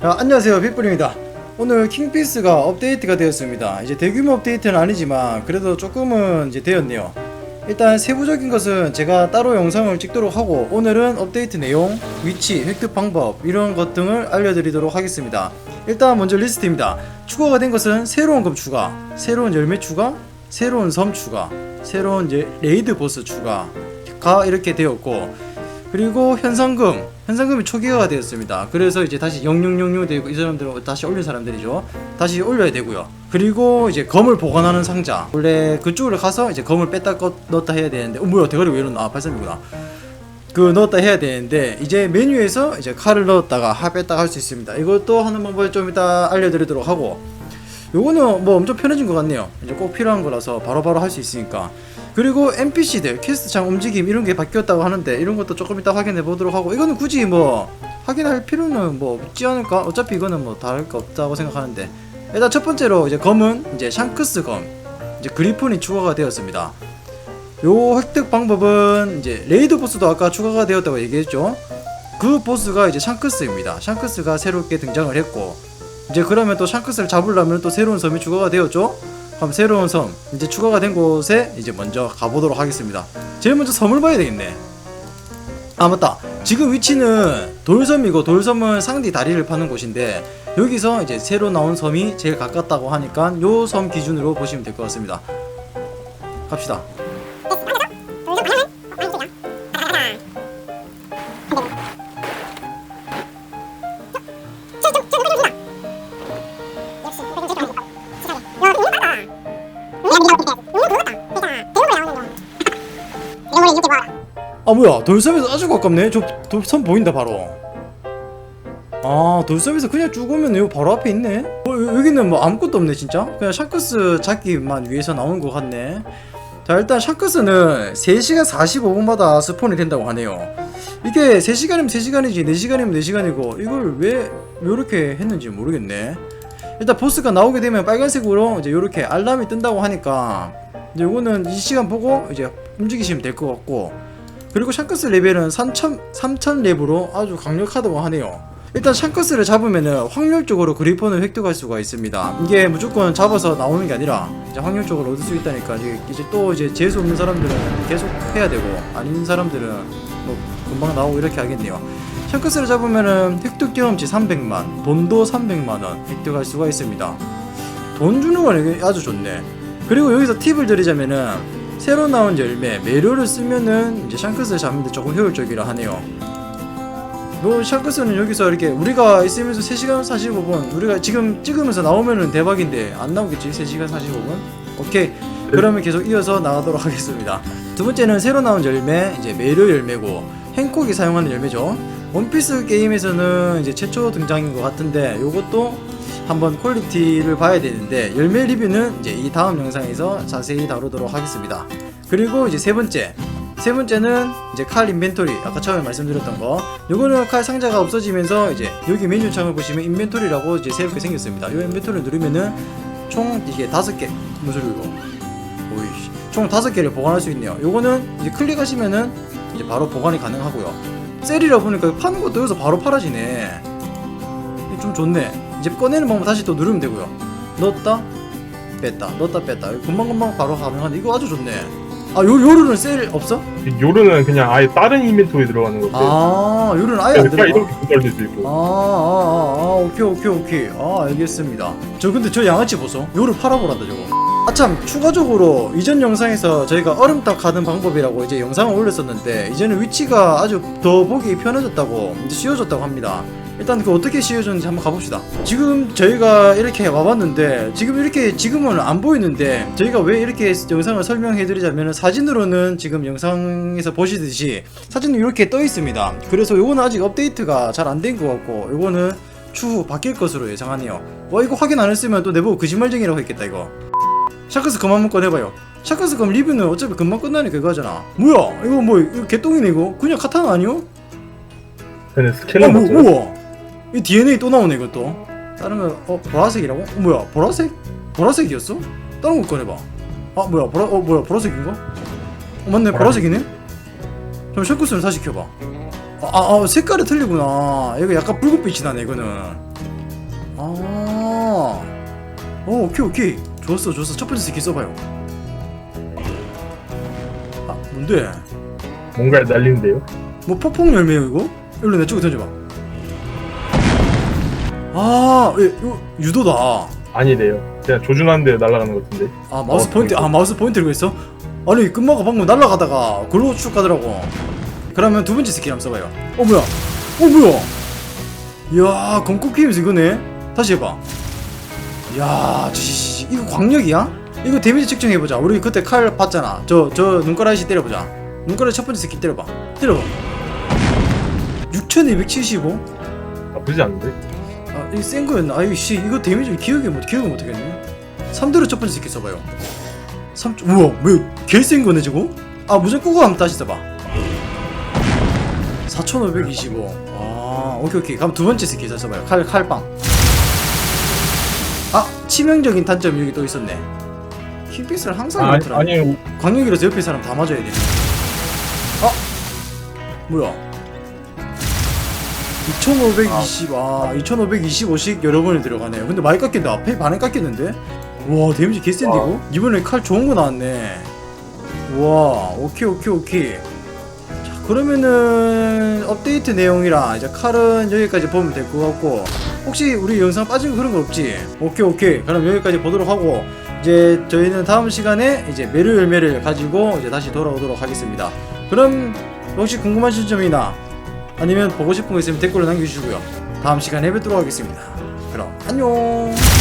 자, 안녕하세요. 빅불입니다. 오늘 킹피스가 업데이트가 되었습니다. 이제 대규모 업데이트는 아니지만 그래도 조금은 이제 되었네요. 일단 세부적인 것은 제가 따로 영상을 찍도록 하고 오늘은 업데이트 내용, 위치, 획득 방법 이런 것 등을 알려드리도록 하겠습니다. 일단 먼저 리스트입니다. 추가가 된 것은 새로운 급 추가, 새로운 열매 추가, 새로운 섬 추가, 새로운 레이드 보스 추가가 이렇게 되었고 그리고 현상금 현상금이 초기화가 되었습니다. 그래서 이제 다시 0000 되고 이 사람들은 다시 올린 사람들이죠. 다시 올려야 되고요. 그리고 이제 검을 보관하는 상자. 원래 그쪽으로 가서 이제 검을 뺐다 껐, 넣었다 해야 되는데 어 뭐야 대가리 왜 이러나 아 83이구나. 그 넣었다 해야 되는데 이제 메뉴에서 이제 칼을 넣었다가 하 뺐다가 할 수 있습니다. 이것도 하는 방법을 좀 이따 알려드리도록 하고 요거는 뭐 엄청 편해진 것 같네요. 이제 꼭 필요한 거라서 바로바로 할 수 있으니까 그리고 NPC들 퀘스트창 움직임 이런 게 바뀌었다고 하는데 이런 것도 조금 이따 확인해 보도록 하고 이거는 굳이 뭐 확인할 필요는 뭐 없지 않을까? 어차피 이거는 뭐 다를 거 없다고 생각하는데 일단 첫 번째로 이제 검은 이제 샹크스 검 이제 그리폰이 추가가 되었습니다. 요 획득 방법은 이제 레이드 보스도 아까 추가가 되었다고 얘기했죠? 그 보스가 이제 샹크스입니다. 샹크스가 새롭게 등장을 했고 이제 그러면 또 샹크스를 잡으려면 또 새로운 섬이 추가가 되었죠 그럼 새로운 섬 이제 추가가 된 곳에 이제 먼저 가보도록 하겠습니다. 제일 먼저 섬을 봐야 되겠네. 아 맞다. 지금 위치는 돌섬이고 돌섬은 상디 다리를 파는 곳인데 여기서 이제 새로 나온 섬이 제일 가깝다고 하니까 요 섬 기준으로 보시면 될 것 같습니다. 갑시다 아 뭐야. 돌섬에서 아주 가깝네. 저 돌섬 보인다 바로. 아 돌섬에서 그냥 쭉 오면 이거 바로 앞에 있네? 어, 여- 여기는 뭐 아무것도 없네 진짜? 그냥 샤크스 잡기만 위해서 나오는 것 같네. 자 일단 샤크스는 3시간 45분마다 스폰이 된다고 하네요. 이게 3시간이면 3시간이지 4시간이면 4시간이고 이걸 왜 이렇게 했는지 모르겠네. 일단 보스가 나오게 되면 빨간색으로 이제 이렇게 알람이 뜬다고 하니까 이제 요거는 이 시간 보고 이제 움직이시면 될 것 같고 그리고 샹크스 레벨은 3000, 3000 랩으로 아주 강력하다고 하네요. 일단 샹크스를 잡으면은 확률적으로 그리폰을 획득할 수가 있습니다. 이게 무조건 잡아서 나오는 게 아니라 이제 확률적으로 얻을 수 있다니까 이제, 이제 또 이제 재수 없는 사람들은 계속 해야 되고 아닌 사람들은 뭐 금방 나오고 이렇게 하겠네요. 샹크스를 잡으면은 획득 경험치 300만, 돈도 300만 원 획득할 수가 있습니다. 돈 주는 건 아주 좋네. 그리고 여기서 팁을 드리자면은 새로 나온 열매 매료를 쓰면은 이제 샹크스를 잡는데 조금 효율적이라 하네요. 뭐 샹크스는 여기서 이렇게 우리가 있으면서 3시간 45분 우리가 지금 찍으면서 나오면은 대박인데 안 나오겠지? 3시간 45분? 오케이. 그러면 계속 이어서 나가도록 하겠습니다. 두 번째는 새로 나온 열매 이제 매료 열매고 행콕이 사용하는 열매죠. 원피스 게임에서는 이제 최초 등장인 것 같은데 요것도 한번 퀄리티를 봐야 되는데 열매 리뷰는 이제 이 다음 영상에서 자세히 다루도록 하겠습니다. 그리고 이제 세 번째. 세 번째는 이제 칼 인벤토리. 아까 처음에 말씀드렸던 거. 요거는 칼 상자가 없어지면서 이제 여기 메뉴 창을 보시면 인벤토리라고 이제 새롭게 생겼습니다. 요 인벤토리를 누르면은 총 이게 다섯 개. 무슨 소리 이거 오이씨. 총 다섯 개를 보관할 수 있네요. 요거는 이제 클릭하시면은 이제 바로 보관이 가능하고요. 셀이라 보니까 파는 것도 여기서 바로 팔아지네. 좀 좋네 이제 꺼내는 방법 다시 또 누르면 되고요 넣었다 뺐다 넣었다 뺐다 금방금방 바로 가능한데 이거 아주 좋네 아 요, 요루는 셀 없어? 요르는 그냥 아예 다른 이벤토리에 들어가는 건데 아 요루는 아예 안 그러니까 들어가 이렇게 조절될 수 아, 있고 아, 아, 아, 오케이, 오케이, 오케이. 아, 알겠습니다. 저 근데 저 양아치 보소. 요를 팔아보란다, 저거. 아참, 추가적으로 이전 영상에서 저희가 얼음탁 가는 방법이라고 이제 영상을 올렸었는데, 이제는 위치가 아주 더 보기 편해졌다고, 이제 쉬워졌다고 합니다. 일단 그 어떻게 쉬워졌는지 한번 가봅시다. 지금 저희가 이렇게 와봤는데, 지금 이렇게 지금은 안 보이는데, 저희가 왜 이렇게 영상을 설명해 드리자면, 사진으로는 지금 영상에서 보시듯이 사진은 이렇게 떠 있습니다. 그래서 요거는 아직 업데이트가 잘 안 된 것 같고, 요거는 추후 바뀔 것으로 예상하네요. 와 이거 확인 안 했으면 또 내보고 거짓말쟁이라고 했겠다 이거. 샤크스 그만 한번 꺼내봐요. 샤크스 그럼 리뷰는 어차피 금방 끝나니까 이거 하잖아. 뭐야? 이거 뭐 이거 개똥이네 이거? 그냥 카타나 아니요? 그냥 어, 스캐너 뭐, 맞죠? 이 DNA 또 나오네 이것도. 다른 거어 보라색이라고? 어, 뭐야 보라색? 보라색이었어? 다른 거 꺼내봐. 아 뭐야 보라 어 뭐야 보라색인가? 어 맞네 보라색이네. 좀 샤크스를 다시 켜봐. 아, 아, 아 색깔이 틀리구나. 이거 약간 붉은빛이 나네 이거는. 어 오케이 오케이 좋았어 좋았어 첫 번째 스킬 써봐요 아 뭔데 뭔가를 날리는데요. 뭐 폭풍 열매요 이거? 일로 내 쪽에 던져봐 아 예, 이거 유도다. 아니래요. 그냥 조준하는데 날아가는 것 같은데. 아 마우스 어, 포인트 아 마우스 포인트 들고 있어? 아니 끝마가 방금 날아가다가 글로 쭉 가더라고. 그러면 두 번째 스킬 한번 써봐요. 어 뭐야? 어 뭐야? 이야 피면서 이거네? 다시 해봐. 이야 지지지 이거 광력이야? 이거 데미지 측정해보자. 우리 그때 칼 봤잖아. 저 저 눈가라이시 때려보자. 눈가라 첫 번째 스킬 때려봐. 때려봐. 6275? 나쁘지 않은데. 아 이거 센 거였나? 아이 씨 이거 데미지 기억이 못 기억이 못 하겠네. 3대로 첫 번째 스킬 써봐요. 3 우와 왜개센 거네 저거? 아 무조건 그거 한번 다시 써봐. 4525 아 오케이 오케이. 그럼 두 번째 스킬 잘 써봐요. 칼 칼빵. 아 치명적인 단점이 여기 또 있었네. 킹피스를 항상 아, 이렇더라. 아니 광역이라서 옆에 사람 다 맞아야 돼. 아 뭐야? 2520, 아, 2525씩 여러 번이 들어가네요. 근데 많이 깎인다. 앞에 반에 깎였는데? 와, 데미지 개센데, 와. 이거? 이번에 칼 좋은 거 나왔네. 와, 오케이, 오케이, 오케이. 자, 그러면은, 업데이트 내용이랑 이제 칼은 여기까지 보면 될 것 같고, 혹시 우리 영상 빠진 거 그런 거 없지? 오케이, 오케이. 그럼 여기까지 보도록 하고, 이제 저희는 다음 시간에 이제 메르 열매를 가지고 이제 다시 돌아오도록 하겠습니다. 그럼 혹시 궁금하신 점이나 아니면 보고 싶은 거 있으면 댓글로 남겨주시고요. 다음 시간에 뵙도록 하겠습니다. 그럼 안녕.